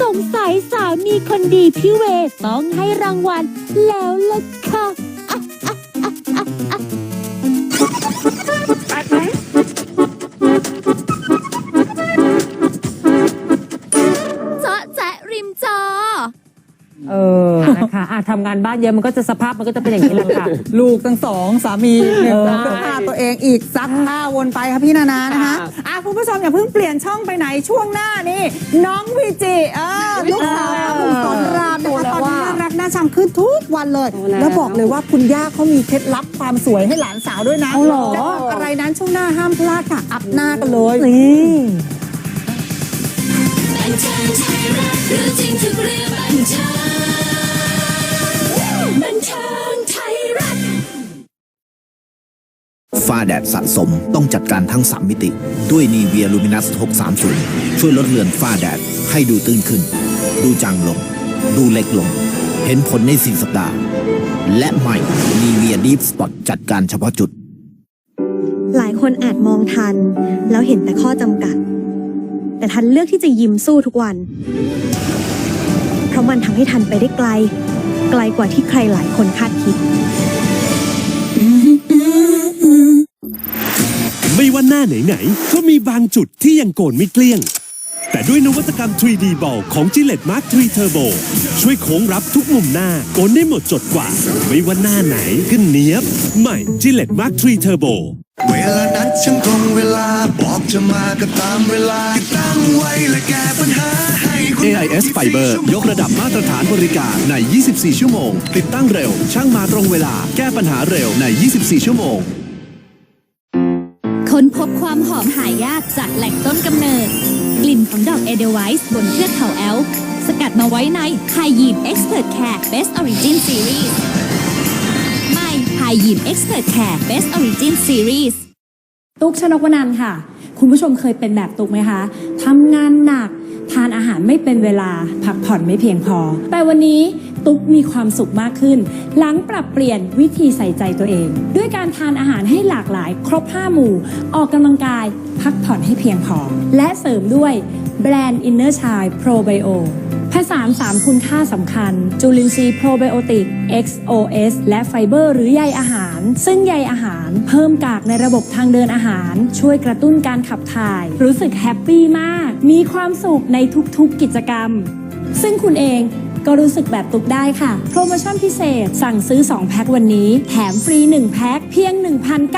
สงสัยสามีคนดีพี่เวย์ต้องให้รางวัลแล้วล่ะค่ะเจาะแจ๊ะริมจอ เออ นะคะอะทำงานบ้านเยอะมันก็จะสภาพมันก็จะเป็นอย่างนี้แหละค่ะ ลูกทั้งสองสามีหนึ่งเออเสื้อผ้าตัวเอ งอีกซักผ้าวนไปค่ะพี่นานานะคะค่ะ อะคุณผู้ชมอย่าเพิ่งเปลี่ยนช่องไปไหนช่วงหน้านี่น้องวีจิเออลูกสาวของคุณสอนรามนะคะตอนนี้น่ารักน่าชังขึ้นทุกวันเลยแล้วบอกเลยว่าคุณย่าเขามีเคล็ดลับความสวยให้หลานสาวด้วยนะเอาเหรอ จะบอกอะไรนั้นช่วงหน้าห้ามพลาดค่ะ อัพหน้ากันเลย นี่ บันเทิงไทยรัฐรู้จริงทุกเรื่องบัน ฝ้าแดดสะสม ต้องจัดการทั้ง 3 มิติ ด้วยนีเวียลูมินัส 630 ช่วยลดเลือนฝ้าแดด ให้ดูตื้นขึ้น ดูจางลง ดูเล็กลง เห็นผลใน4สัปดาห์ และใหม่นีเวียดีฟสปอตจัดการเฉพาะจุด หลายคนอาจมองทัน แล้วเห็นแต่ข้อจำกัด แต่ทันเลือกที่จะยิ้มสู้ทุกวัน เพราะมันทำให้ทันไปได้ไกล ไกลกว่าที่ใครหลายคนคาดคิด ว่าหน้าไหนๆก็มีบางจุดที่ยังโกนไม่เกลี้ยง แต่ด้วยนวัตกรรม 3D Ball ของ Gillette Mark 3 Turbo ช่วยโค้งรับทุกมุมหน้าโกนได้หมดจดกว่า ไม่ว่าหน้าไหนก็เนี้ยบ ใหม่ Gillette Mark 3 Turbo เวลานัดฉันตรงเวลาบอกจะมาก็ตามเวลาที่ตั้งไว้และแก้ปัญหาให้คุณ AIS Fiber ยกระดับมาตรฐานบริการใน 24 ชั่วโมง ติดตั้งเร็ว ช่างมาตรงเวลา แก้ปัญหาเร็วใน 24 ชั่วโมงค้น พบความหอมหายากจากแหล่งต้นกำเนิด กลิ่นของดอกเอเดไวส์บนเทือกเขาแอล สกัดมาไว้ในไฮยีน Expert Care Best Origin Series ใหม่ไฮยีน Expert Care Best Origin Series ตุ๊กชนกวนันค่ะ คุณผู้ชมเคยเป็นแบบตุ๊กไหมคะทำงานหนักทานอาหารไม่เป็นเวลา พักผ่อนไม่เพียงพอ แต่วันนี้ ตุ๊กมีความสุขมากขึ้น หลังปรับเปลี่ยนวิธีใส่ใจตัวเอง ด้วยการทานอาหารให้หลากหลาย ครบ 5 หมู่ ออกกำลังกาย พักผ่อนให้เพียงพอ และเสริมด้วยแบรนด์ Inner Child Pro Bio ผสานสามคุณค่าสำคัญ จุลินทรีย์โปรไบโอติก XOS และไฟเบอร์หรือใยอาหาร ซึ่งใยอาหารเพิ่มกากในระบบทางเดินอาหาร ช่วยกระตุ้นการขับถ่าย รู้สึกแฮปปี้มาก มีความสุขในทุกๆกิจกรรม ซึ่งคุณเอง ก็รู้สึกแบบตุกได้ค่ะ โปรโมชั่นพิเศษ สั่งซื้อ 2 แพ็ควันนี้ แถมฟรี 1 แพ็คเพียง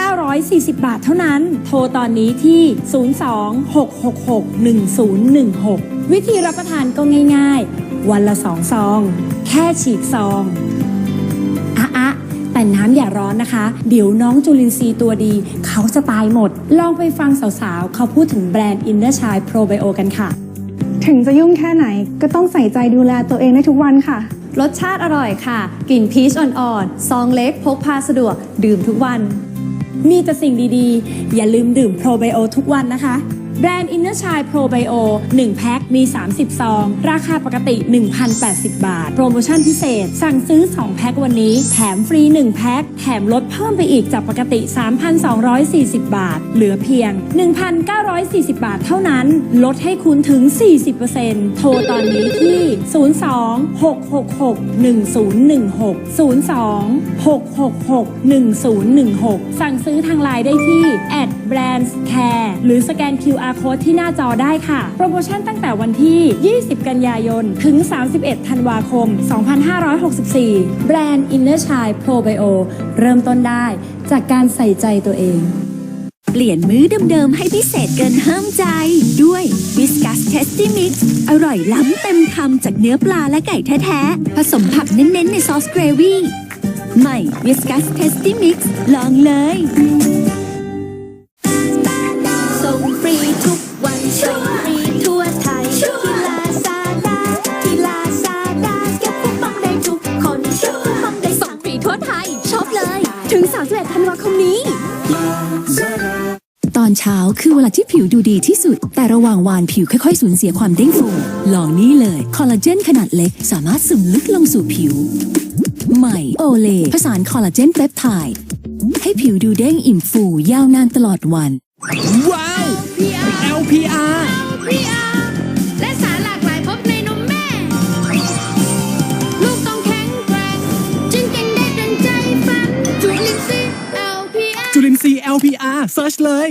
1,940 บาทเท่านั้น โทรตอนนี้ที่ 02-666-1016 วิธีรับประทานก็ง่ายๆ วันละ 2 ซอง แค่ฉีกซองอะอะแต่น้ำอย่าร้อนนะคะ เดี๋ยวน้องจุลินทรีย์ตัวดี เขาจะตายหมด ลองไปฟังสาวๆ เขาพูดถึงแบรนด์ Inner Child Pro Bio กันค่ะ ถึงจะยุ่งแค่ไหนก็ต้องใส่ใจดูแลตัวเองในทุกวันค่ะ รสชาติอร่อยค่ะ กลิ่นพีชอ่อนๆ ซองเล็กพกพาสะดวก ดื่มทุกวัน มีแต่สิ่งดีๆ อย่าลืมดื่มโปรไบโอทุกวันนะคะ แบรนด์ Inner Child Pro Bio 1แพ็คมี 30 ซอง ราคาปกติ 1,080 บาท โปรโมชั่นพิเศษ สั่งซื้อ 2 แพ็ควันนี้ แถมฟรี 1 แพ็ค แถมลดเพิ่มไปอีกจากปกติ 3,240 บาท เหลือเพียง 1,940 บาทเท่านั้น ลดให้คุณถึง 40%โทรตอนนี้ที่ 02-666-1016 02-666-1016 สั่งซื้อทางไลน์ได้ที่ at brands care หรือสแกน QR code ที่หน้าจอได้ค่ะ โปรโมชั่นตั้งแต่วันที่ 20 กันยายน ถึง 31 ธันวาคม 2564 แบรนด์ Inner Child Pro Bio เริ่มต้นได้จากการใส่ใจตัวเองเปลี่ยนมื้อเดิมๆ ให้พิเศษเกินห้ามใจ ด้วย Whiskas Tasty Mix อร่อยล้ำเต็มคำจากเนื้อปลาและไก่แท้ๆ ผสมผักเน้นๆ ในซอสเกรวี่ ใหม่ Whiskas Tasty Mix ลองเลย อนเช้าคือเวลาที่ผิวดูดีที่สุด แต่ระหว่างวานผิวค่อยๆสูญเสียความเด้งฟูลองนี่เลยคอลลาเจนขนาดเล็กสามารถซึมลึกลงสู่ผิว ใหม่โอเลผสานคอลลาเจนเปปไทด์ให้ผิวดูเด้งอิ่มฟูยาวนานตลอดวัน ว้าว LPR และสารหลากหลายพบในนมแม่ ลูกต้องแข็งแกร่งจึงเก่งได้ดังใจฟังจุลินซี LPR จุลินทรีย์ LPR เซิร์ชเลย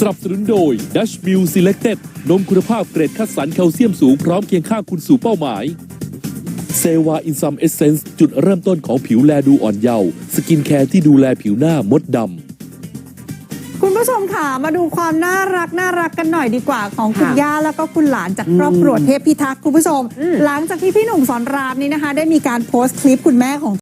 สนับสนุนโดย Dutch Mill Selected นมคุณภาพเกรดคัดสรรแคลเซียมสูงพร้อมเคียงข้างคุณสู่เป้าหมายเซวาอินซัมเอเซนส์จุดเริ่มต้นของผิวแลดูอ่อนเยาว์สกินแคร์ที่ดูแลผิวหน้ามดดำ คุณผู้ชมค่ะ มาดูความน่ารักน่ารักกันหน่อยดีกว่าของคุณค่ะย่าแล้วก็คุณหลานจากครอบครัวเทพพิทักษ์คุณผู้ชม หลังจากที่พี่หนุ่มสอนรามนี้นะคะ ได้มีการโพสต์คลิปคุณแม่ของ